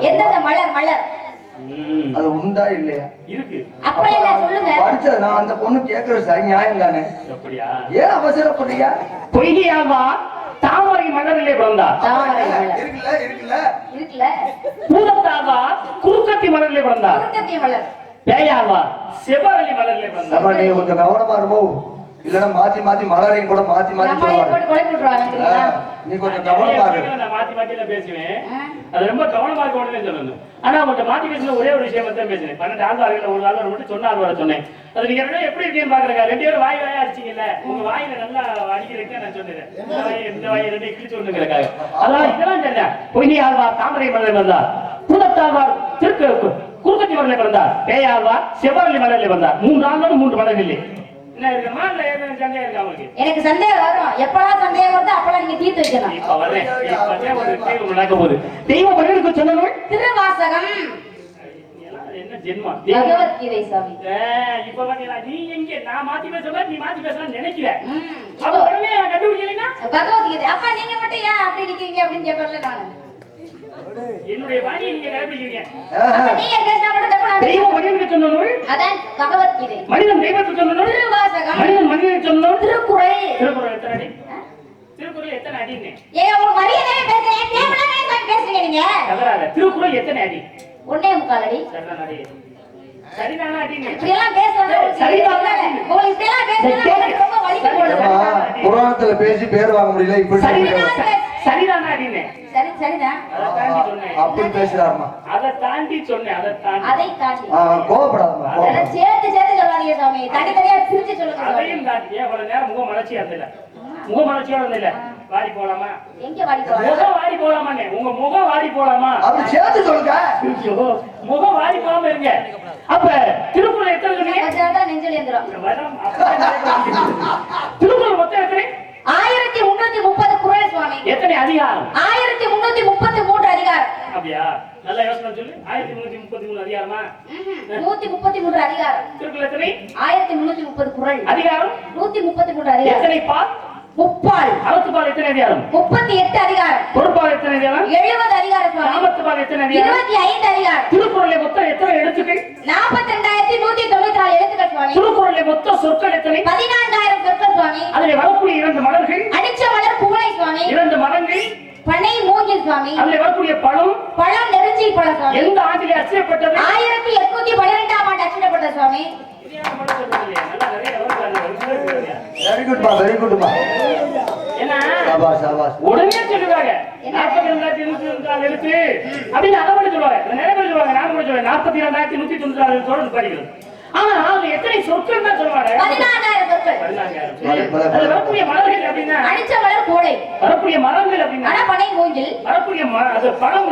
எந்தெந்த மலர் மலர்? அது உண்டா இல்லையா? இருக்கு. என்ன சொல்லுங்க. படிச்சது நான் அந்த பொண்ணு கேட்கறது சரி நியாயம் தானே? அப்படியா? ஏன் அவசரப்படுறியா பொய்கையாவா? தாமரை மலரிலே மலர். இருக்குல்ல இருக்குல்ல. இருக்குல்ல. பூதத்தாவா? குறுக்கத்தி மலரிலே பிறந்தார். குறுக்கத்தி மலர். பேயாவா? செவ்வரளி மலரிலே நம்ம பிறந்தார். நீ கொஞ்சம் கவனமா இருமோ? இல்லைன்னா மாத்தி மாத்தி மலரையும் கூட மாத்தி மாத்தி நீ கொஞ்சம் கவனமா இரு. நான் மாத்தி மாத்தி பேசுவேன். அது ரொம்ப கவனமா இருக்க உடனே சொல்லணும். ஆனா உங்கள்ட்ட மாத்தி பேசின ஒரே ஒரு விஷயம் தான் பேசுறேன். பன்னெண்டு ஆழ்வார்கள் ஒரு ஆழ்வார் மட்டும் சொன்ன ஆழ்வார சொன்னேன். அது நீங்க ரெண்டு எப்படி இருக்கீங்கன்னு பாக்குறேன் ரெண்டு பேரும் வாய் வாயா அடிச்சீங்கல்ல? உங்க வாயில நல்லா அடிக்கிறதுக்கு நான் சொன்னேன் இந்த வாய் இந்த வாய் ரெண்டு கிழிச்சு விடுங்கிறக்காக அதான் இதெல்லாம் சொன்னேன் பொய்னி ஆழ்வார் தாமரை மலரில் வந்தார் பூதத்தாழ்வார் திருக்கு குறுக்கத்தி மலரில் பிறந்தார். பேயாழ்வார் செவ்வரளி மலரில் வந்தார் மூன்று ஆழ்வாரும் மூன்று மலரில் என்ன இருக்கணுமா இல்ல ஏதாவது சந்தேகம் இருக்கா உங்களுக்கு? எனக்கு சந்தேகம் வரும். எப்பெல்லாம் சந்தேகம் வருதோ அப்பெல்லாம் நீங்க தீர்த்து வைக்கணும். இப்ப வரேன். இப்ப ஒரு தேர்வு நடக்க போகுது. தெய்வ மனிதனுக்கு சொன்னவள் திருவாசகம். என்ன ஜென்மா பகவத்கீதை சாமி இப்ப பாத்தீங்களா நீ எங்க? நான் மாத்தி பேசுறதா நீ மாத்தி பேசலாம் நினைக்கிற. அவ உடனே கண்டுபிடிக்கலைன்னா? பகவத்கீதை. அப்பா நீங்க மட்டும் ஏன் அப்படி நிக்கிறீங்க அப்படின்னு கேட்பல நானு. என்னுடைய வாணியை நீங்க கடைபிடிக்கிறீங்க ஆஹா. அப்ப நீங்க பேசினா மட்டும் தப்பு நான் தெய்வ மனிதனுக்கு சொன்ன நூல்? அதான் பகவத்கீதை. மனிதன் தெய்வத்துக்கு சொன்ன நூல்? திருவாசகம். மனிதன் மனிதனுக்கு சொன்ன நூல்? திருக்குறள். திருக்குறள் எத்தனை அடி? திருக்குறள் எத்தனை அடின்னு ஏன் உங்க மரியாதையே பேசுறேன் தேவையில்லாம ஏன் பேசுறீங்க நீங்க? கதறாத திருக்குறள் எத்தனை அடி? ஒன்னே முக்கால் அடி. சரிதான் அடி. சரிதானா அடின்னு இப்படி எல்லாம் பேசுறது சரிதான். உங்களுக்கு இப்படி எல்லாம் பேசுறது எனக்கு ரொம்ப வலிக்கு போடுது ஏம்மா, புராணத்துல பேசி பேர் வாங்க முடியல இப்படி சரிதானா அடின்னு சரி சரிதான் அதை தாண்டி சொன்னேன் அப்படி பேசுறாருமா. அதை தாண்டி சொன்னேன் அதை தாண்டி. அதை தாண்டி. கோவப்படாதம்மா சேர்த்து சேர்த்து சொல்லாதீங்க சாமி. தனித்தனியா பிரிச்சு சொல்லுங்க அதையும் தாண்டி இவ்வளவு நேரம் முகம் மலர்ச்சியா இருந்தில்ல முகம் மலர்ச்சியா இருந்தில்ல வாடி போலாமா? எங்க வாடி முகம் வாடி போலாமாண்ணே உங்க முகம் வாடி போலாமா? அப்படி சேர்த்து சொல்லுங்க. ஐயோ, முகம் வாடி போகாம இருங்க. அப்ப திருக்குறள் எத்தனை. திருக்குறள் மொத்தம் எத்தனை? ஆயிரத்தி முன்னூத்தி முப்பது குரல் சுவாமி. எத்தனை அதிகாரம்? ஆயிரத்தி முன்னூத்தி முப்பத்தி மூன்று அதிகாரம். அப்படியா? நல்ல யோசனை சொல்லு. ஆயிரத்தி முன்னூத்தி முப்பத்தி மூணு அதிகாரமா. நூத்தி முப்பத்தி மூன்று அதிகாரம். திருக்குறள் எத்தனை? ஆயிரத்தி முன்னூத்தி முப்பது குரல். அதிகாரம்? நூத்தி முப்பத்தி மூன்று அதிகாரம். எத்தனை பால்? முப்பால். அறத்துப்பால் எத்தனை அதிகாரம்? முப்பத்தி எட்டு அதிகாரம். பொறுப்பால் எத்தனை அதிகாரம்? எழுபது சாமத்துப்பால் எத்தனை இருபத்தி ஐந்து அதிகாரம் திருக்குறளை மொத்தம் எத்தனை எழுத்துக்கள்? நாற்பத்தி ரெண்டாயிரத்தி நூத்தி தொண்ணூத்தி நாலு எழுத்துக்கள் சுவாமி. திருக்குறளை மொத்த சொற்கள் எத்தனை? பதினான்காயிரம் சொற்கள் சுவாமி. அதில் வரக்கூடிய இரண்டு மலர்கள்? அடிச்ச மலர் புகழை சுவாமி. இரண்டு மரங்கள் பனை மூங்கில் சுவாமி. அதில் வரக்கூடிய பழம்? பழம் நெருஞ்சி பழம் சுவாமி. எந்த ஆண்டிலே அச்சிடப்பட்டது? ஆயிரத்தி எட்நூத்தி பன்னிரெண்டாம் ஆண்டு அச்சிடப்பட்ட சுவாமி. வெரி குட்மா வெரி குட்மா உடனே சொல்லுவாங்க. நாற்பத்தி ரெண்டாயிரத்தி நூத்தி தொண்ணூத்தி நாலு எழுத்து அப்படின்னு அதை மட்டும் சொல்லுவாங்க. இதுல நிறைய பேர் சொல்லுவாங்க நான் கூட சொல்லுவேன். நாற்பத்தி ரெண்டாயிரத்தி நூத்தி தொண்ணூத்தி நாலு எழுத்தோடு படிக்கிறது ஆனா அது எத்தனை சொற்கள் தான் சொல்லுவாங்க? வரக்கூடிய மலர்கள் அப்படின்னா? அடிச்ச மலர் கோடை. வரக்கூடிய மரங்கள் அப்படின்னா? அட பனை மூங்கில். வரக்கூடிய பழம்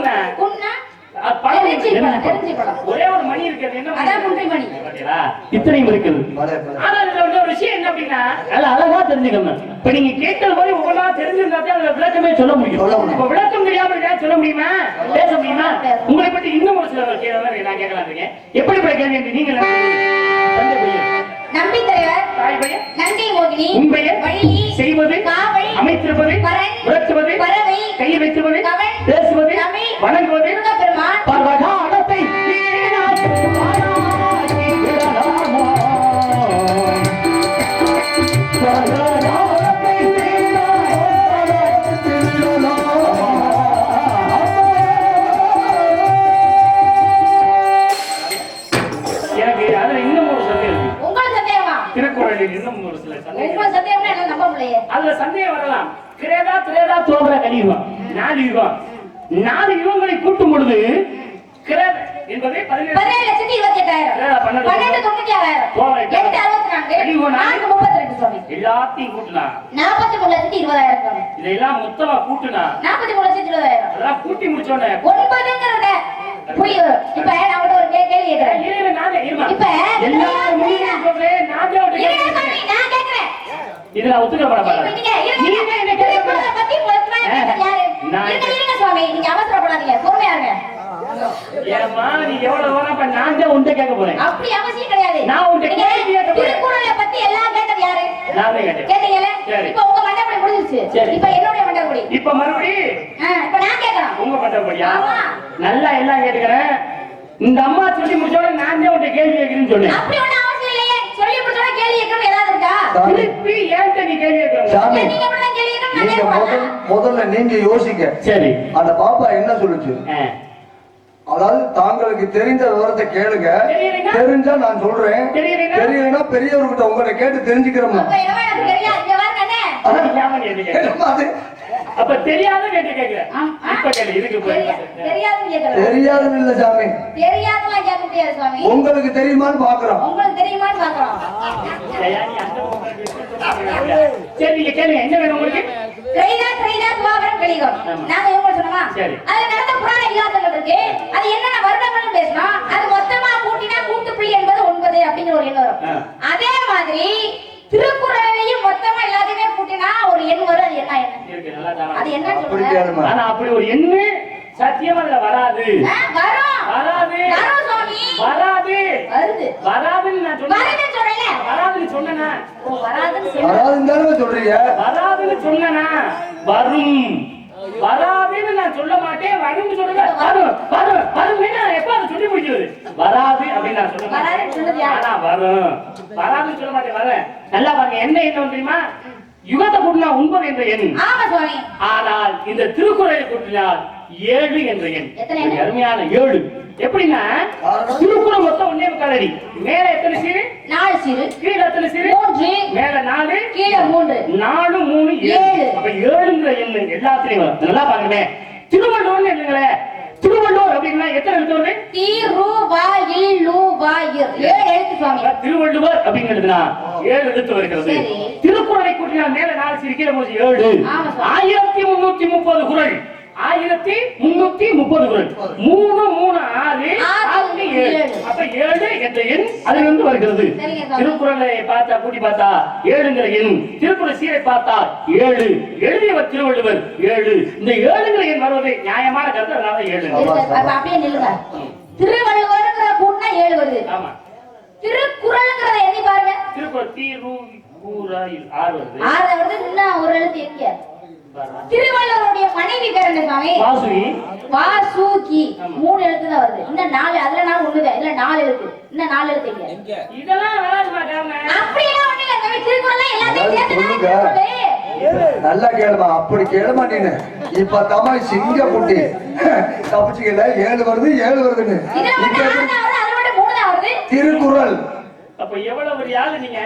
ஒரே ஒரு மணி இத்தனையும் இருக்குது அழகா தெரிஞ்சுக்கணும். இப்ப நீங்க மாதிரி ஒவ்வொன்றா அதுல விளக்கமே சொல்ல முடியும். இப்ப விளக்கம் தெரியாம இருக்கா சொல்ல முடியுமா? பேச முடியுமா. உங்களை பற்றி இன்னும் ஒரு சில கேள்வி நான் கேட்கலாம் இருக்கேன். எப்படிப்பட்ட கேள்வி என்று நீங்கள் நம்பி தலைவர் நங்கை மோகினி பெயர் வள்ளி செய்வது காவல் அமைத்திருப்பது பறவை கையில் பேசுவது வணங்குவது நாலு யுகம். நாலு யுகங்களை கூட்டும் பொழுது என்பது பதினேழு பதினேழு லட்சத்தி இருபத்தி எட்டாயிரம் ஏழா, பன்னெண்டு. பன்னெண்டு தொண்ணூத்தி ஆறாயிரம். எட்டு அறுபத்தி நான்கு. நான்கு முப்பத்தி ரெண்டு சுவாமி. எல்லாத்தையும் கூட்டலாம் நாற்பத்தி மூணு லட்சத்தி இருபதாயிரம் சுவாமி. இதெல்லாம் மொத்தமா கூட்டுனா? நாற்பத்தி மூணு லட்சத்தி இருபதாயிரம். அதெல்லாம் கூட்டி முடிச்சோடனே ஒன்பதுங்கிறத புரிய வரும். இப்ப நான் உங்கள்ட்ட ஒரு கேள்வி கேட்கிறேன். இப்ப நான் கேட்கிறேன். இதுல நான் ஒத்துக்கப்பட இப்ப மாட்டேன். நீங்க சுவாமி. நீங்க அவசரப்படாதீங்க. பொறுமையா இருங்க. ஏம்மா, நீ எவ்வளவு வர அப்ப நான் தான் உன்கிட்ட கேட்க போறேன்? அப்படி அவசியம் கிடையாது. நான் உன்கிட்ட நீங்க கேள்வி கேட்க போறேன். திருக்குறளை பத்தி எல்லாம் கேட்டது யாரு? நான் தான் கேட்டேன். கேட்டீங்கல்ல? சரி. இப்ப உங்க மண்டபடி முடிஞ்சிருச்சு. சரி. இப்ப என்னுடைய மண்டபடி? இப்ப மறுபடியும் இப்ப நான் கேட்கறேன். உங்க பட்டபடியா ஆமா. நல்லா எல்லாம் கேட்டுக்கிறேன். இந்த அம்மா சொல்லி முடிச்சோட நான் தான் உன்ட்ட கேள்வி கேட்கிறேன்னு சொன்னேன். அப்படி ஒண்ணும் அவசியம் இல்லையே. சொல்லி முடிச்சோட கேள்வி கேட்கணும் ஏதாவது இருக்கா? திருப்பி ஏன்ட்ட நீ கேள்வி கேட்கணும் நீங்க. முதல்ல நீங்க யோசிங்க. சரி. அந்த பாப்பா என்ன சொல்லுச்சு. அதாவது தாங்களுக்கு தெரிந்த விவரத்தை கேளுங்க? தெரிஞ்சா நான் சொல்றேன் தெரியலைன்னா? பெரியவர்கிட்ட உங்களை கேட்டு தெரிஞ்சுக்கிறோம் அப்ப தெரியாது தெரியாத இல்ல சாமி தெரியாதுலாம் கேட்க முடியாது உங்களுக்கு தெரியுமான்னு பாக்குறோம் உங்களுக்கு தெரியுமான்னு பார்க்கலாம் சரியா, நீ அந்த பக்கம் போய் சொல்லுங்க. சரி நீங்க கேளுங்க என்ன வேணும் உங்களுக்கு கிரைதா, கிரைதா, துவாபரம். நாங்க இவங்க சொன்னோமா? அதுல நடந்த புராண இதிகாசங்கள் இருக்கு. அது என்னென்ன வருடங்கள்னு பேசணும். அது மொத்தமா கூட்டினா கூட்டுப்புள்ளி என்பது ஒன்பது அப்படிங்கிற ஒரு எண் வரும். அதே மாதிரி திருக்குறளையும் மொத்தமா எல்லாத்தையுமே கூட்டினா ஒரு எண் வரும். அது என்ன அது அப்படி சொல்லுங்க. ஆனா அப்படி ஒரு எண்ணு சத்தியமா அதுல வராது வரும். வராது வரும் சுவாமி. வராது வருது. வராதுன்னு நான் சொன்னேன் வருதுன்னு சொன்னேனா வராதுன்னு தானே சொல்றீங்க? வராதுன்னு சொன்னேனா? வரும். வராதுன்னு நான் சொல்ல மாட்டேன். வரும்னு சொல்லுங்க வரும். வரும். வரும் நான் எப்ப அதை சொல்லி முடிக்கிறது? வராது அப்படின்னு நான் சொல்ல மாட்டேன். வரும். வராதுன்னு சொல்ல மாட்டேன். வரேன் நல்லா பாருங்க. என்ன எண்ணம் தெரியுமா? யுகத்தை கூட்டினா ஒன்பது என்ற எண். ஆனால் இந்த திருக்குறளை கூட்டினால் ஏழு என்ற எண்? அருமையான ஏழு. எப்படின்னா? திருக்குறள் மொத்தம் ஒன்னே முக்காலடி. மேல எத்தனை சீரு? நாலு சிறு கீழே எத்தனை சீரு? மூன்று. மேல நாலு. கீழே மூன்று. நாலு மூணு ஏழு. அப்ப ஏழுங்கிற எண்ணு எல்லாத்துலயும் வரும். நல்லா பாருங்க திருவள்ளுவர்னு என்னங்களே? திருவள்ளுவர் அப்படின்னா எத்தனை எழுத்து வருது? ஏழு எழுத்து சுவாமி. திருவள்ளுவர் அப்படிங்கிறதுனா ஏழு எழுத்து வருகிறது. சரி. திருக்குறளை கூட்டினால் மேல நாலு சிரிக்கிற போது ஏழு. ஆமா சார். ஆயிரத்தி முன்னூத்தி முப்பது குறள். ஆயிரத்தி முன்னூத்தி முப்பது குறள் மூணு மூணு ஆறு ஆறு, ஏழு. அப்ப ஏழு என்ற எண் அதிலிருந்து வருகிறது. சரிங்க சாமி. திருக்குறளை பார்த்தா கூட்டி பார்த்தா ஏழுங்கிற எண். திருக்குறள் சீரை பார்த்தா ஏழு. எழுதியவர் திருவள்ளுவர் ஏழு. இந்த ஏழுங்கிற எண் வருவது நியாயமான கருத்து அதனால ஏழு அப்படியே நில்லுங்க. திருவள்ளுவர்ங்கிற கூட்டினா ஏழு வருது. ஆமா. திருக்குறள்ங்கிறத எண்ணி பாருங்க. திருக்குறள் தீரு கூறாயில் ஆறு வருது. ஆறு வருது இன்னும் ஒரு எழுத்து எங்க. திருவள்ளுவருடைய மனைவி பேர் என்ன சுவாமி? வாசுகி. மூணு எழுத்து தான் வருது. இன்னும் நாலு அதுல நாலு ஒண்ணுதான் இல்ல. நாலு எழுத்து. இன்னும் நாலு எழுத்து எங்க இதெல்லாம் அப்படியெல்லாம் ஒண்ணு இல்ல சுவாமி. திருக்குறள் எல்லாத்தையும் நல்லா கேளுமா. அப்படி கேளுமா நீனு இப்ப தமா சிங்க குட்டி. தப்பிச்சுக்கல. ஏழு வருது ஏழு வருதுன்னு. திருக்குறள். அப்ப எவ்வளவு பெரிய ஆளு நீங்க?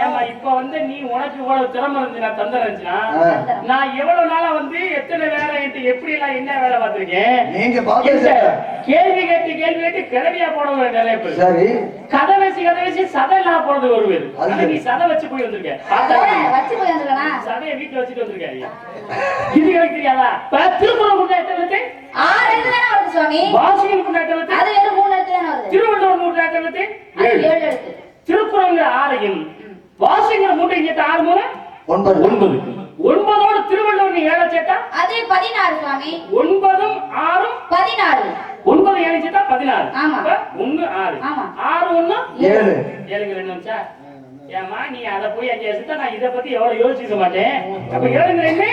ஏமா இப்ப வந்து நீ உனக்கு இவ்வளவு திறமை இருந்து நான் இருந்துச்சுன்னா ஆ. நான் எவ்வளவு நாளா வந்து எத்தனை வேலை எப்படி எல்லாம் என்ன வேலை பார்த்திருக்கேன்? நீங்க. கேள்வி கேட்டு கேள்வி கேட்டு கிளவியா போனவங்க நிறைய பேர் சரி. கதை வச்சு கதை வச்சு சதை இல்லாம போனது ஒரு பேர். அது நீ சதை வச்சு போய் வந்திருக்க. பார்த்தா? அதான் வச்சு போய் சதையை வீட்டுல வச்சுட்டு வந்திருக்காரு இது எனக்கு தெரியாதா? எழுத்து ஆறு எழுத்து தானே வருது சுவாமி? முன்னா எத்தனை எழுத்து அது வெறும் மூணு எழுத்து தானே வருது? திருவள்ளுவர் எத்தனை எழுத்து அது ஏழு. ஏழு எழுத்து. திருக்குறள் ஆறையும் வாசிங்கிற மூட்டை இங்க ஆறு மூணு? ஒன்பது. ஒன்பது. ஒன்பதோடு திருவள்ளுவர் நீ ஏழை சேர்த்தா? அது பதினாறு சுவாமி. ஒன்பதும் ஆறும்? பதினாறு. ஒன்பது ஏழு சேர்த்தா பதினாறு. ஆமா. அப்ப ஒண்ணு ஆறு. ஆமா. ஆறு ஒண்ணு ஏழு. ஏழுங்க ரெண்டு நிமிஷம். ஏமா நீ அத போய் அஞ்சு வச்சுட்டா நான் இத பத்தி எவ்வளவு யோசிச்சுக்க மாட்டேன்? அப்ப ரெண்டு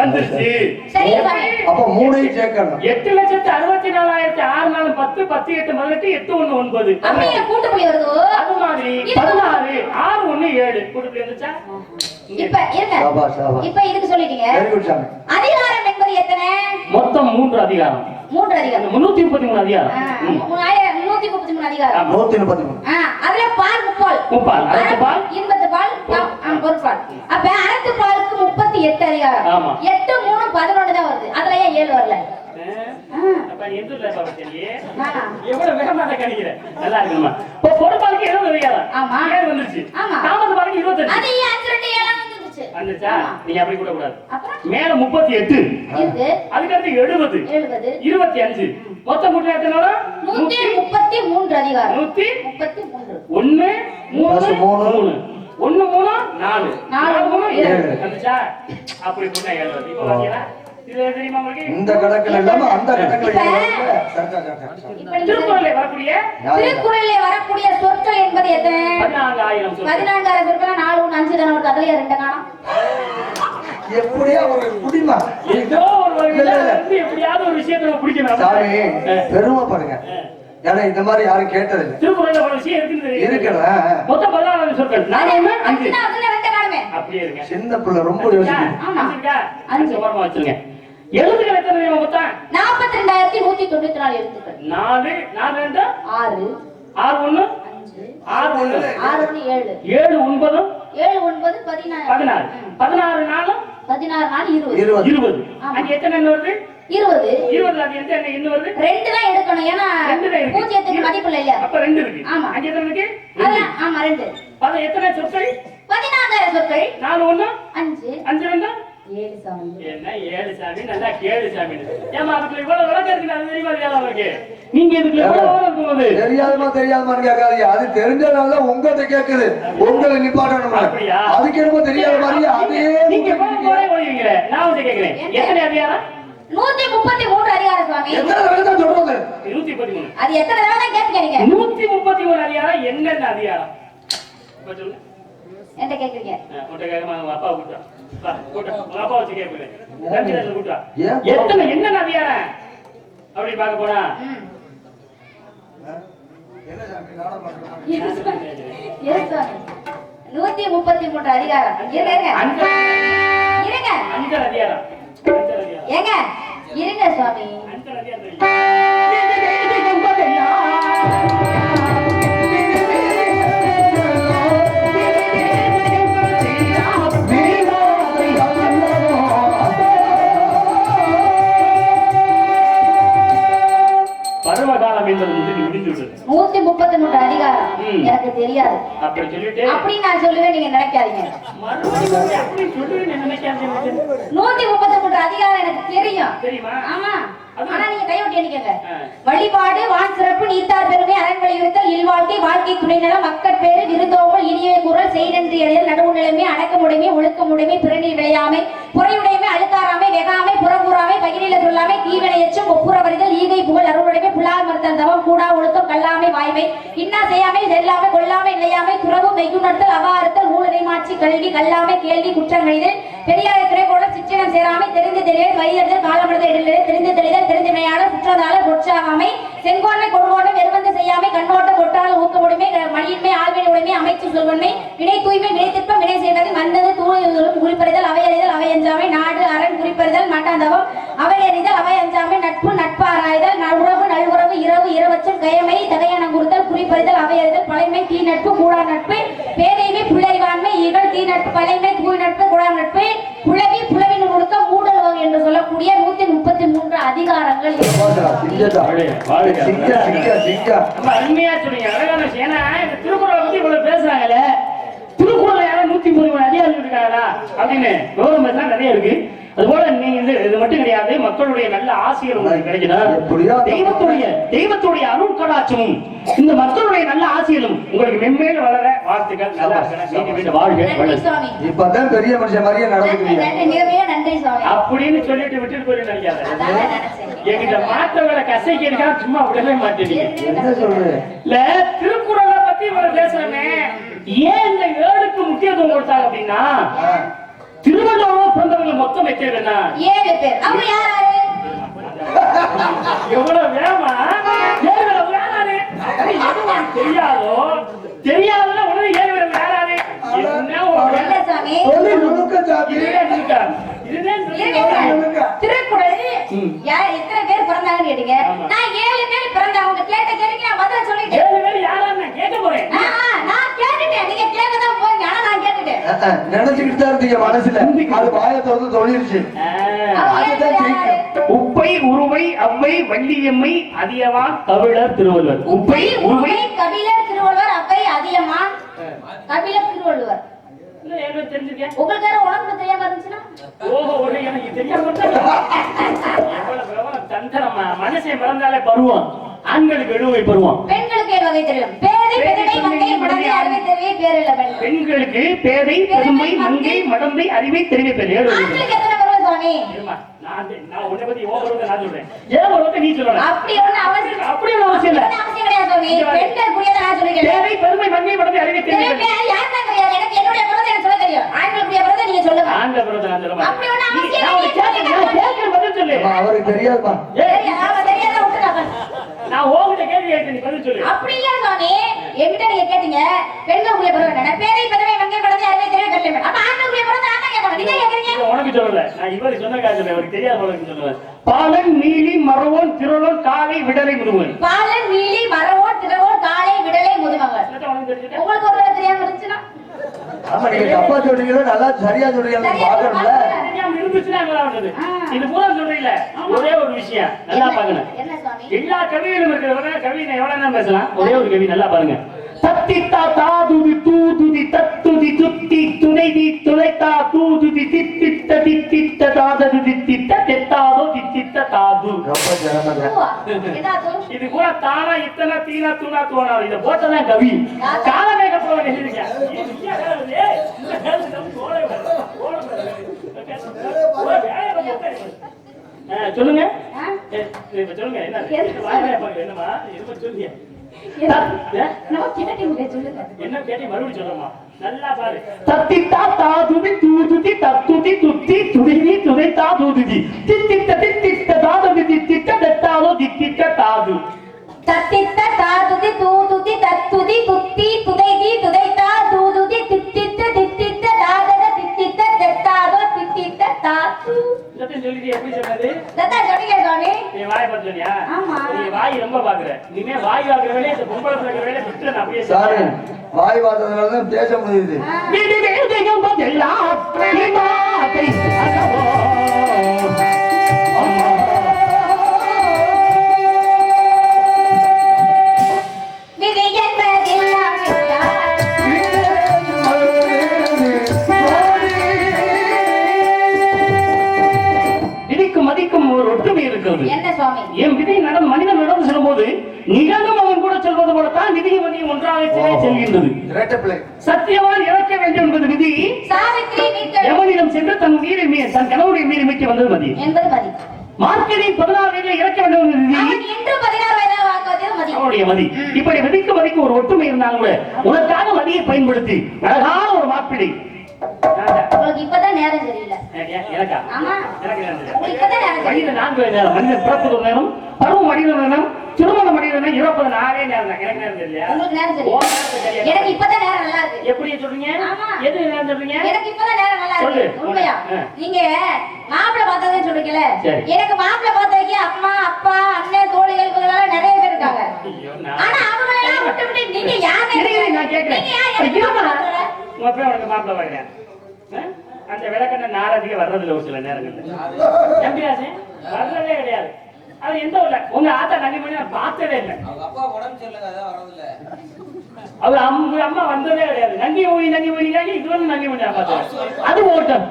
வந்துருச்சு. அப்ப மூணையும் சேர்க்கணும். எட்டு லட்சத்து அறுபத்தி நாலாயிரத்தி ஆறு நாலு பத்து பத்து எட்டு பதினெட்டு எட்டு ஒண்ணு ஒன்பது. கூட்டு புள்ளி வருது? அது மாதிரி பதினாறு ஆறு ஒண்ணு ஏழு. கூட்டு இருந்துச்சா இப்ப இருங்க இப்ப இதுக்கு சொல்லிட்டீங்க? அதிகாரம் என்பது எத்தனை? மொத்தம் மூன்று அதிகாரம். மூன்று அதிகாரம். முன்னூத்தி முப்பத்தி மூணு அதிகாரம். முன்னூத்தி முப்பத்தி மூணு அதிகாரம். ஆமா. நூத்தி முப்பத்தி மூணு. ஆ, அதுல பால் முப்பால். முப்பால். அரைத்து பால்? இன்பத்து பால். அப்ப அரைத்து பாலுக்கு முப்பத்தி எட்டு அதிகாரம். எட்டு மூணு பதினொன்னு தான் வருது. அதுல ஏன் ஏழு வரல. அப்ப எந்த இல்ல பத்தியே ஆ. எவ்வளவு வேகமா அதை கணிக்கிற? நல்லா இருக்குமா இப்போ பொறுப்பாளுக்கு எழுபது அதிகாரம் ஆமா. வந்துருச்சு. ஆமா. தாமத பாலுக்கு இருபத்தஞ்சு. வந்துச்சா. நீங்க அப்படி கூட கூடாது மேல முப்பத்தி எட்டு. அதுக்கடுத்து எழுபது. இருபத்தி அஞ்சு. மொத்தம் கூட்டினா எத்தனை? நூத்தி முப்பத்தி மூன்று அதிகாரம். நூத்தி முப்பத்தி மூன்று. ஒண்ணு மூணு மூணு. ஒண்ணு மூணு? நாலு. நாலு, மூணு ஏழு. வந்துச்சா? அப்படி கூட்டினா எழுபது. இப்போ இந்த கணக்குல இல்லாம அந்த திருக்குறளை வரக்கூடிய சொற்கள் என்பது எத்தனை பதினான்காயிரம் சொற்கள். நாலு ஒண்ணு அஞ்சு தானே ரெண்டு காணும் எப்படியா ஒரு குடிமா? ஏதோ ஒரு. இல்ல, இல்ல. எப்படியாவது ஒரு விஷயத்தை நம்ம பிடிக்கணும். சாமி ஆ. பெருமைப்படுங்க. ஏன்னா இந்த மாதிரி யாரும் திருக்குறள்ல ஒரு விஷயம் இருக்குன்னு தெரியுது. இருக்கல மொத்தம் பதினாறு சொற்கள். அஞ்சு. அப்படியே இருங்க. சின்ன பிள்ளை ரொம்ப. அஞ்சு ஓரமா வச்சிருங்க. எழுத்துக்கள் எத்தனை தெரியுமா மொத்தம் நாற்பத்தி ரெண்டாயிரத்தி நூத்தி தொண்ணூத்தி நாலு எழுத்துக்கள். நாலு நாலு ரெண்டு? ஆறு. ஆறு ஒண்ணு? ஆறு ஒண்ணு. ஆறு ஒண்ணு ஏழு. ஏழு ஒன்பதும் ஏழு ஒன்பது பதினாறு. பதினாறு. பதினாறு நாலும் பதினாறு நாள் இருபது. இருபது. இருபது. ஆமா. அங்க எத்தனை எண்ணு வருது? இருபது. இருபதுல அது எந்த எண்ணு வருது? ரெண்டு தான் எடுக்கணும். ஏன்னா ரெண்டு தான் இருக்கு. பூஜ்ஜியத்துக்கு மதிப்பு இல்ல இல்லையா? அப்ப ரெண்டு இருக்கு. ஆமா. அங்க எத்தனை இருக்கு? அதான் ஆமா ரெண்டு. பத எத்தனை சொற்கள்? பதினாறாயிரம் சொற்கள். நாலு ஒண்ணு? அஞ்சு. அஞ்சு ரெண்டு? என்ன ஏழு சாமி? நல்லா கேளு சாமி. ஏமா அதுக்கு இவ்வளவு விளக்கம் இருக்கு அது தெரியுமா தெரியாதா நீங்க இதுக்கு எவ்வளவு விளக்கம் இருக்கும்போது? தெரியாதமா தெரியாதமான்னு கேட்காதீங்க. அது தெரிஞ்சனால உங்கள்கிட்ட கேக்குது. உங்களை நிப்பாட்டணும்? அதுக்கு என்னமோ தெரியாத மாதிரி அதே நீங்க எவ்வளவு ஒழிவீங்க நான் வந்து கேக்குறேன். எத்தனை அதிகாரம்? நூத்தி முப்பத்தி மூன்று அதிகாரம் சுவாமி. எத்தனை தடவை தான் சொல்றது நூத்தி முப்பத்தி மூணு. அது எத்தனை தடவை தான் நூத்தி முப்பத்தி மூணு அதிகாரம் என்னென்ன அதிகாரம்? இப்ப கேட்காம அப்பா. உங்க அப்பா வச்சு ஏன்? எத்தனை என்னென்ன அதிகாரம் அப்படி பார்க்க போனா. என்ன. நூத்தி முப்பத்தி மூன்று அதிகாரம் இருங்க இருங்க ஏங்க இருங்க சுவாமி எனக்கு தெரியாது. அப்படி சொல்லிட்டு? அப்படி நான் சொல்லுவேன் நீங்க நினைக்காதீங்க? நூத்தி முப்பத்தி மூன்று அதிகாரம் எனக்கு தெரியும். தெரியுமா? ஆமா. ஆனா நீங்க கைவிட்டு எண்ணிக்கங்க ஆ. வழிபாடு வான் சிறப்பு நீத்தார் பெருமை அரண் வலியுறுத்தல் இல்வாழ்க்கை வாழ்க்கை துணைநலம் மக்கட்பேறு விருந்தோம்பல் இனிய குரல் செய்தன்றி எழில் நடுவு நிலைமை அடக்கமுடைமை ஒழுக்கமுடைமை பிறநீர் விளையாமை புறையுடைமை அழுக்காராமை வெகாமை புறங்கூறாமை பகிரில சொல்லாமை தீவினை எச்சும் ஒப்புரவறிதல் ஈகை புகழ் அருளுடைமை புலால் மறுத்தல் தவம் கூடா ஒழுக்கம் கல்லாமை வாய்மை இன்னா செய்யாமை செல்லாமை கொல்லாமை நிலையாமை துறவு மெய்யுணர்த்தல் அவாறுத்தல் ஊழலை மாற்றி கல்வி கல்லாமை கேள்வி குற்றங்களில் பெரியாரை போல சிற்றினம் சேராமை தெரிந்து தெளிவை வையர்கள் காலமிழந்த இடங்களே தெரிந்து தெளிதல் தெரிந்து வினையாளர் குற்றதால பொற்றாகாமை செங்கோன்மை கொடுங்கோன்மை வெறுவந்து செய்யாமை கண்ணோட்ட கொட்டாள ஊக்கமுடைமை மணியின்மை ஆழ்வினை உடைமை அமைச்சு சொல்வன்மை வினை தூய்மை வினை திருப்பம் வினை செய்வது மந்தது தூயம் குறிப்பறிதல் அவையறிதல் அவை அஞ்சாமை நாடு அரண் குறிப்பறிதல் மட்டாந்தவம் அவை அறிதல் அவை அஞ்சாமை நட்பு நட்பு ஆராய்தல் உறவு நல்உறவு இரவு இரவச்சல் கயமை தகையான குறுத்தல் குறிப்பறிதல் அவை அறிதல் பழைமை தீ நட்பு கூடா நட்பு தீ நட்பு பழைமை தூய் நட்பு கூடா நட்பு புலவி புலவின் ஒழுக்கம் மூடல் என்று சொல்லக்கூடிய நூத்தி முப்பத்தி மூன்று அதிகாரங்கள். அருமையா சொன்னீங்க. அழகான இந்த திருக்குறளை பத்தி இவ்வளவு பேசுறாங்களே திருக்குறள் யாரும் நூத்தி மூணு அதிகாரம் இருக்காங்களா? அப்படின்னு கௌரவம் தான் நிறைய இருக்கு. அதுபோல நீங்க இது இது மட்டும் கிடையாது மக்களுடைய நல்ல ஆசிரியர் உங்களுக்கு கிடைக்கணும். தெய்வத்துடைய தெய்வத்துடைய அருள் கடாட்சமும் இந்த மக்களுடைய நல்ல ஆசிரியரும் உங்களுக்கு மென்மேலும் வளர வாழ்த்துக்கள். நல்லா இருக்கணும். வாழ்க. இப்பதான் பெரிய மனுஷன் மாதிரியே நடந்துக்கிறீங்க அப்படின்னு சொல்லிட்டு விட்டுட்டு போய் நினைக்காத. அதான் நினைச்சேன் என்கிட்ட மாற்றவங்களை கசைக்கு இருக்கா சும்மா விடவே மாட்டேங்க இல்ல திருக்குறளை பத்தி இவ்வளவு பேசுறமே ஏன் இந்த ஏழுக்கு முக்கியத்துவம் கொடுத்தாங்க அப்படின்னா திருவள்ளுவர் பிறந்தவங்க மொத்தம் எத்தேன்னா ஏழு பேர். அவங்க யார்? எவ்வளவு வேகமா? ஏழு வேறாரு அப்படி எது உனக்கு தெரியாதோ? தெரியாதுல உடனே ஏழு வேறாரு என்ன சாமி. நுணுக்க சாமி இதுவே திருக்குறள். யார் எத்தனை பேர் பிறந்தாங்கன்னு கேட்டீங்க? ஆமா. நான் ஏழு பேர் பிறந்தேன். அவங்க கேட்ட கேள்விக்கு நான் பதில சொல்லிட்டேன். ஏழு பேர் யாரான்னு நான் கேட்க போறேன். நான் கேட்டுட்டேன். நீங்க கேட்க தான் ஆனா நான் கேட்டுட்டேன். நினைச்சுக்கிட்டு தான் இருந்தீங்க மனசுல. அது வாயை திறந்து யாரு? உப்பை உருவை அவ்வை வள்ளியம்மை அதியவான் தமிழர் திருவள்ளுவர். உப்பை உருவை. கபிலர் திருவள்ளுவர் அப்பை அதியமான் கபிலர் திருவள்ளுவர். இல்ல, தெரிஞ்சிருக்கேன் உங்களுக்கு யாரும் உடம்புல தெரியாம இருந்துச்சுன்னா? ஓஹோ ஒரு எனக்கு தெரியாம தந்திரமா மனுஷன் பிறந்தாலே பருவம். ஆண்களுக்கு எழுவை பருவம். பெண்களுக்கு தெரியும். பேதை பெருமை மங்கை மடமை அறுவை பேர் பெண். பெண்களுக்கு பேதை பெருமை மங்கை மடந்தை அறிவை ஏழு வகை. இருமா, நான் அந்த- நான் உன்னை பத்தி உன் பருவத்தை நான் சொல்றேன். என் பருவத்தை நீ சொல்லணும். அப்படி ஒண்ணு அவசியம் அப்படி ஒண்ணும் அவசியம் இல்ல. ஒண்ணும் அவசியம் கிடையாது சுவாமி பெண்கள் புரியதை நான் சொல்லிக்கிறேன் தேவை, பெருமை, மங்கை, படத்தை அறிவை தெரிந்து தெரியுமே, யாருன்னா தெரியாது. எனக்கு என்னுடைய பிறந்த எனக்கு சொல்ல தெரியும். ஆண்களுடைய பிறந்த நீங்க சொல்லுங்க. ஆண்ட பருவத்தை நான் சொல்ல மாட்டேன். அப்படி ஒண்ணும் நீ- அவசியம் நான் உன்னை இல்லை. கேட்கிறேன், நான் கேட்கிறேன், பதில் சொல்லு. அம்மா, அவருக்கு தெரியாதுமா ஏய், தெரியும், ஆமா, தெரியாத விட்டுறாங்க. நான் உன்கிட்ட கேள்வி கேட்கிறேன், நீ பதில் சொல்லு. அப்படி இல்ல சுவாமி. என்கிட்ட நீங்க கேட்டீங்க, பெண்களுடைய பிறந்த என்ன? பேரை, பெருமை, மங்கை, படத்தை, அறிவை, தெரிவை, பெருமை. அப்ப ஆண்களுடைய பிறந்த நான் தான் கேட்கணும். நீங்க கேட்கறீங்க? இது உனக்கு சொல்லல. நான் இவருக்கு சொன்னதுக்காக சொல்றேன், இவருக்கு தெரியாத போல சொல்லுவேன். பாலன் நீலி மரவோன் திரளோன் காலை விடலை முதுவன் பாலன், நீலி, மரவோன், திரவோன், காளை, விடலை, உனக்கு தெரிஞ்சுட்ட? உங்களுக்கு ஒரு தெரியாம இருந்துச்சுன்னா? ஆமா நீங்க தப்பா சொல்றீங்களோ நல்லா சரியா சொல்றீங்களா சரியா பாக்கணும்ல. இது பூரா சொல்றீங்கள ஒரே ஒரு விஷயம் நல்லா பாக்கணும் என்ன சுவாமி? எல்லா கவிகளும் இருக்கிறவங்க கவி நான் எவ்வளவு நேரம் பேசலாம் ஒரே ஒரு கவி நல்லா பாருங்க தத்தித்தா தாதுதி தூதுதி தத்துதி துத்தி துணைதி துளைத்தா தூதுதி தித்தித்த தித்தித்த தாதது தித்தித்த தெத்தாதோ தித்தித்த தாது? இது கூட தானா இத்தனை தீனா தூணா தூணா இதை போட்டதான் கவி. போக எழுதிருக்க சொல்லுங்க. சொல்லுங்க. என்ன என்னமா சொல்லுங்க என்ன? சொல்லுங்க. என்ன கேட்டி மறுபடியும் சொல்லுமா நல்லா பாரு. தத்தித்தா தாதுதி தூதுதி தத்துதி துத்தி துதிதி துதைத்தா தூதுதி தித்தித்த தித்தித்த தாதுதி தித்தித்த தெத்தாதோ தித்தித்த தாது தத்தித்த தாதுதி தூதுதி தத்துதி துத்தி துதைதி துதைத்தா தூதுதி தித்தித்த தித்தித்த தாத்து தத்தா சொன்னீங்க சுவாமி? நீ வாய் பார்த்து சொன்னியா? ஆமா. நீ வாய் ரொம்ப பாக்குற இனிமே வாய் வாக்குற வேலையை இந்த பொம்பளை பிள்ளைங்க வேலையை விட்டு நான் அப்படியே சாரு. வாய் வார்த்ததுனால தான் பேச முடியுது. மீட்க வந்தது மதி. என்பது மதி. மார்க்கெட்டை பதினாறு வயதில் இறக்க வேண்டும் இன்று பதினாறு மதி. அவனுடைய மதி. இப்படி விதிக்கு மதிக்கு ஒரு ஒற்றுமை இருந்தாலும் கூட உனக்காக மதியை பயன்படுத்தி அழகான ஒரு மாப்பிள்ளை இப்பதான் நேரம் சரியில்லை. எனக்கா? ஆமா. நேரம் மனிதன் பிறப்பது ஒரு நேரம் திருமணம் அடைந்த நேரம் இறப்பது நாளே நேரம் தான். எனக்கு நேரம் உங்களுக்கு தெரியாது. எனக்கு இப்பதான் நேரம் நல்லா இருக்கு எப்படி சொல்றீங்க. எது நேரம் சொல்றீங்க எனக்கு இப்பதான் நேரம் நல்லா சொல்லு. இருக்கு உண்மையா. நீங்க மாப்பிள்ளை பார்த்ததுன்னு சொல்றீங்கல்ல சரி. எனக்கு மாப்பிள்ளை பார்த்ததுக்கு அம்மா அப்பா அண்ணன் தோழிகள் இவங்கெல்லாம் நிறைய பேர் இருக்காங்க ஆனா அவங்களை எல்லாம் விட்டு விட்டு நீங்க யாரு நான் கேட்கிறேன். உங்க அப்பா உனக்கு மாப்பிள்ளை. ஆ? அந்த விளக்கண்ண நாரதிக வர்றதில்ல ஒரு சில நேரங்கள்ல நம்பிராசே வர்றதே கிடையாது அது எந்த ஊர்ல? உங்க ஆத்தா நங்கி பண்ணி பார்த்ததே இல்லை. அவங்க அப்பா உடம்பு சரியில்லை அதான் வரதில்ல அவர் அம்மா அம்மா வந்ததே கிடையாது. நங்கி ஊழி நங்கி ஊழிக்காக இது வந்து நங்கி நான் பார்த்தேன் அது ஓட்டம்.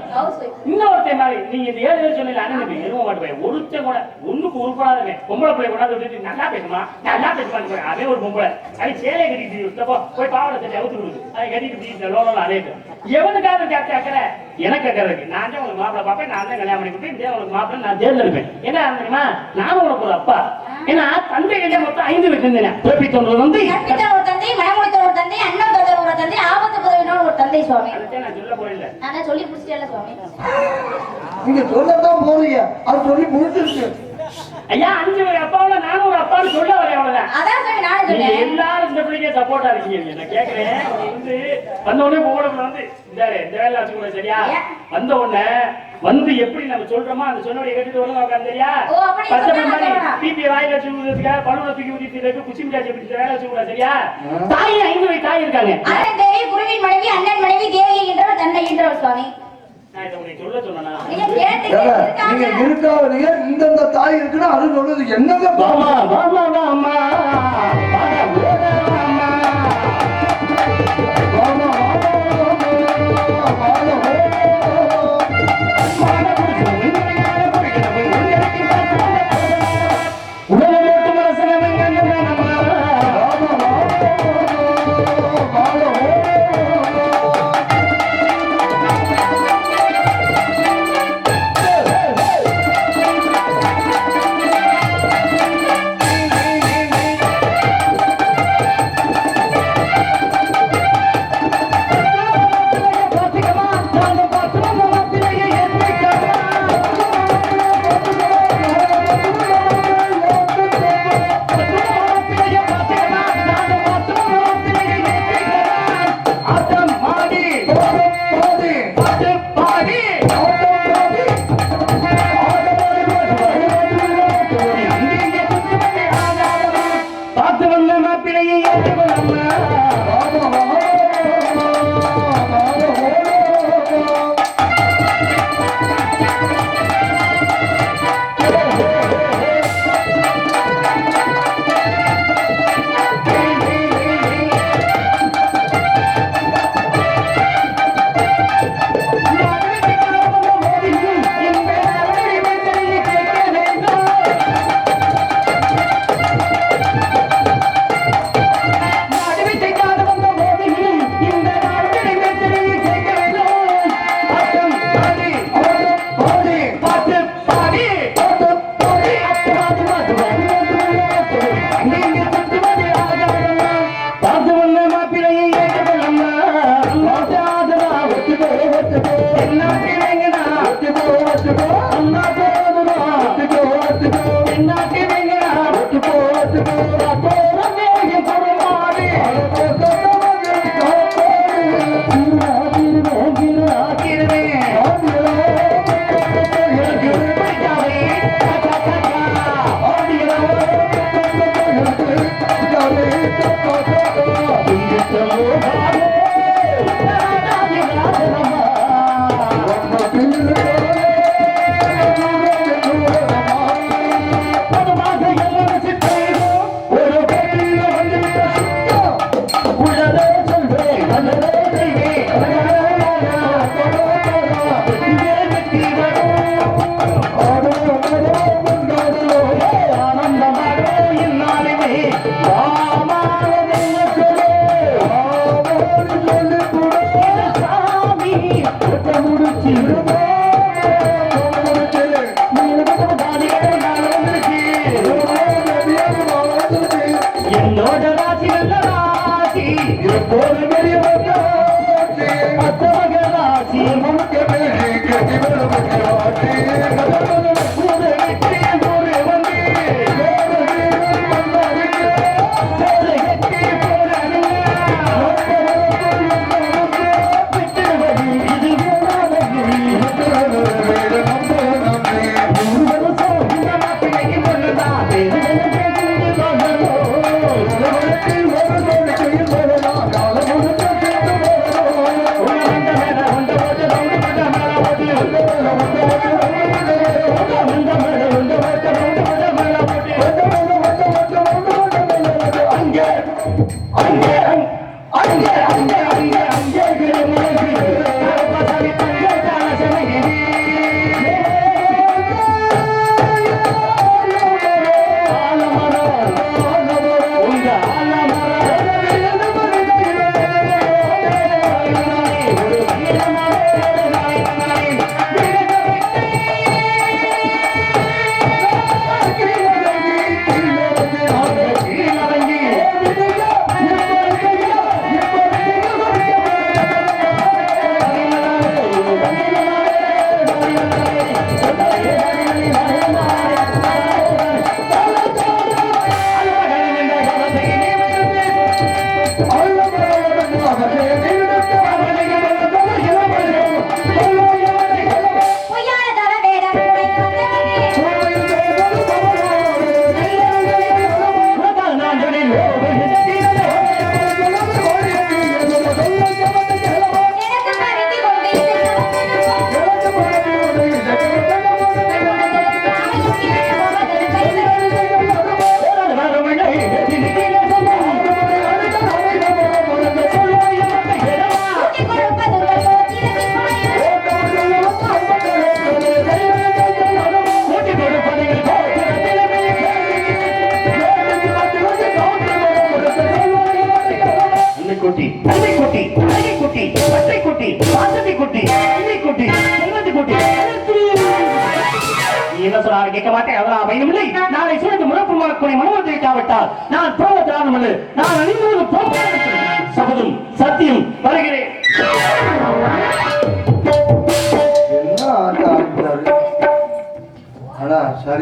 இன்னொருத்தன் மாதிரி நீங்க இந்த ஏழு பேர் சொன்னீங்க அண்ணனுக்கு எதுவும் மாட்டேன் ஒருத்தன் கூட ஒண்ணுக்கு உருப்படாதவன். பொம்பளை பிள்ளை கொண்டாந்து விட்டுட்டு நல்லா பேசுமா நல்லா போய் அவன் ஒரு பொம்பளை. அது சேலை கட்டிட்டு இருந்தப்போ போய் பாவாடை சட்டை அவுத்து கொடுக்கு அதை கட்டிட்டு இப்படி லோலம் அலையிட்டு எவனுக்காவது கேட்ட அக்கறை? எனக்கு அக்கறை இருக்கு. நான் தான் உனக்கு மாப்பிள்ளை பார்ப்பேன் நான் தான் கல்யாணம் பண்ணி கொடுப்பேன் இதே உனக்கு மாப்பிள்ளை நான் தேர்ந்தெடுப்பேன். என்ன தெரியுமா? நானும் உனக்கு ஒரு அப்பா. ஏன்னா தந்தை மொத்தம் ஐந்து வைத்திருந்தேன் பிறப்பி தோன்றது வந்து தந்தை மனமுடித்த ஒரு தந்தை அண்ணன் தந்தை ஒரு தந்தை ஆபத்து புதவினோட ஒரு தந்தை சுவாமி. நான் சொல்ல போயில்லை நான் சொல்லி புடிச்சிட்டேன் சுவாமி. நீங்க சொல்லத்தான் போறீங்க. அது சொல்லி முடிச்சிருக்கு. ஐயா அஞ்சு ஒரு அப்பாவோட நானும் ஒரு அப்பான்னு சொல்ல வரேன் அவ்வளவுதான். அதான் சுவாமி நானும் நீங்க சொன்னேன் எல்லாரும் இந்த பிள்ளைக்கே சப்போர்ட்டா இருக்கீங்க நான் கேக்குறேன். வந்து வந்த உடனே போகணும் வந்து இந்த இந்த வேலை வச்சுக்கூட சரியா? வந்த உடனே வந்து எப்படி நம்ம சொல்றோமோ அந்த சொன்னோடைய கேட்டுட்டு ஒழுங்கா உட்காந்து சரியா? ஓ, அப்படி பச்சை சொன்னா மாதிரி. பிபி வாயில வச்சு விடுறதுக்காக பழுவ தூக்கி ஊத்திட்டு குச்சி மிட்டாச்சி எப்படி இந்த வேலை வச்சுக்கூட சரியா. தாய் ஐந்து வயது தாய் இருக்காங்க. அண்ணன் தேவி குருவின் மனைவி அண்ணன் மனைவி தேவி என்றவர் தன்னை ஈன்றவர் சுவாமி. நீங்க. இருக்காதீங்க. இந்தந்த தாய் இருக்குன்னா அது சொல்றது என்னங்க வாமா வாமா வாமா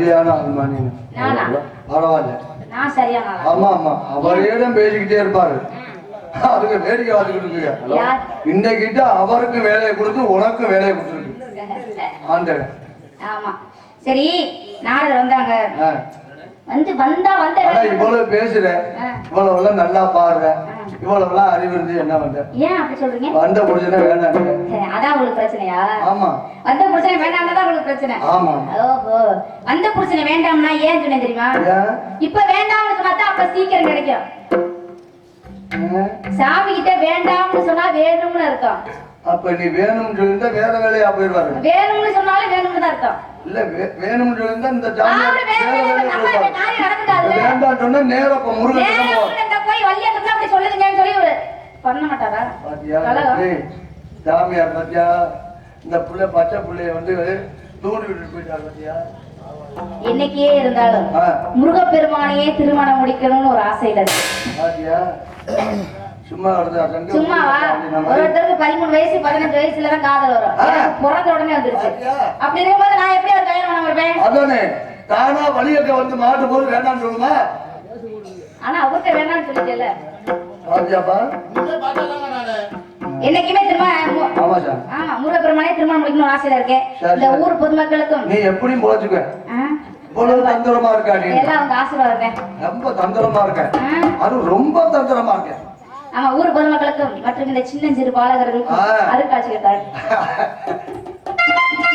சரியான நானா? பரவாயில்ல? ஆமா ஆமா. அவரையிடம் பேசிக்கிட்டே இருப்பாரு. அதுக்கு வேடிக்கை பார்த்துக்கிட்டு? இன்னைக்கிட்ட அவருக்கு வேலையை கொடுத்து உனக்கு வேலையை கொடுத்துருக்கு. ஆண்டவன் ஆமா. சரி நாரதர் வந்தாங்க. வந்து வந்தா வந்த இவ்வளவு பேசுற. இவ்வளவு நல்லா பாடுற. இவ்வளவு எல்லாம் அறிவு இருந்து என்ன பண்ற ஏன் அப்படி சொல்றீங்க? வந்த புடிச்சுனா வேணாம் அதான் உங்களுக்கு பிரச்சனையா? ஆமா. வந்த புருஷனை வேண்டாம்னா தான் உங்களுக்கு பிரச்சனை. ஆமா. ஓஹோ. வந்த புருஷனை வேண்டாம்னா ஏன் சொன்னேன் தெரியுமா? இப்ப வேண்டாம்னு சொன்னா தான் அப்ப சீக்கிரம் கிடைக்கும்? சாமி கிட்ட வேண்டாம்னு சொன்னா வேணும்னு அர்த்தம். அப்ப நீ வேணும்னு சொல்லியிருந்தா வேற வேலையா போயிடுவாரு. வேணும்னு சொன்னாலும் வேணும்னு தான் அர்த்தம். இல்ல வேணும்னு சொல்லியிருந்தா இந்த நடந்துடாது வேண்டாம் சொன்னா நேரம் இப்ப முருகன் நேரா போய் வள்ளியத்துக்கு அப்படி சொல்லுதுங்கன்னு சொல்லி பண்ண மாட்டாரா? ஜாமியார் பாத்தியா? இந்த புள்ள பச்சை புள்ளைய வந்து தூண்டி விட்டுட்டு போயிட்டாரு பாத்தியா? என்னைக்கே இருந்தாலும். முருகப்பெருமானையே திருமணம் முடிக்கணும்னு ஒரு இருக்கு பாத்தியா? சும்மா வருதா சங்கம் சும்மாவா? ஒரு. ஒருத்தருக்கு பதிமூணு வயசு பதினஞ்சு வயசுல தான் காதல் வரும். பிறந்த உடனே வந்துருச்சு? அப்படி இருக்கும்போது நான் எப்படி ஒரு கல்யாணம் பண்ண வருவேன் அதானே தானா வழியக்க வந்து மாட்டு போது வேண்டாம்னு சொல்லுமா? ஆனா அவர்கிட்ட வேணாம்னு சொல்லிட்டேல பாத்தியாப்பா என்னைக்குமே திரும்ப ஆமா சார். ஆமா முருகப்பெருமானே திருமணம் முடிக்கணும்னு ஆசையில இருக்கேன் இந்த. ஊர் பொதுமக்களுக்கும். நீ எப்படியும் பொழைச்சுக்க. ஆ, இவ்வளவு தந்திரமா இருக்கா நீ? எல்லாம் அவங்க ஆசீர்வாதம் ரொம்ப தந்திரமா இருக்க. அது ரொம்ப தந்திரமா இருக்க. ஆமா ஊர் பொதுமக்களுக்கும் மற்றும் இந்த சின்ன சிறு பாலகர்களுக்கும். அருட்காட்சி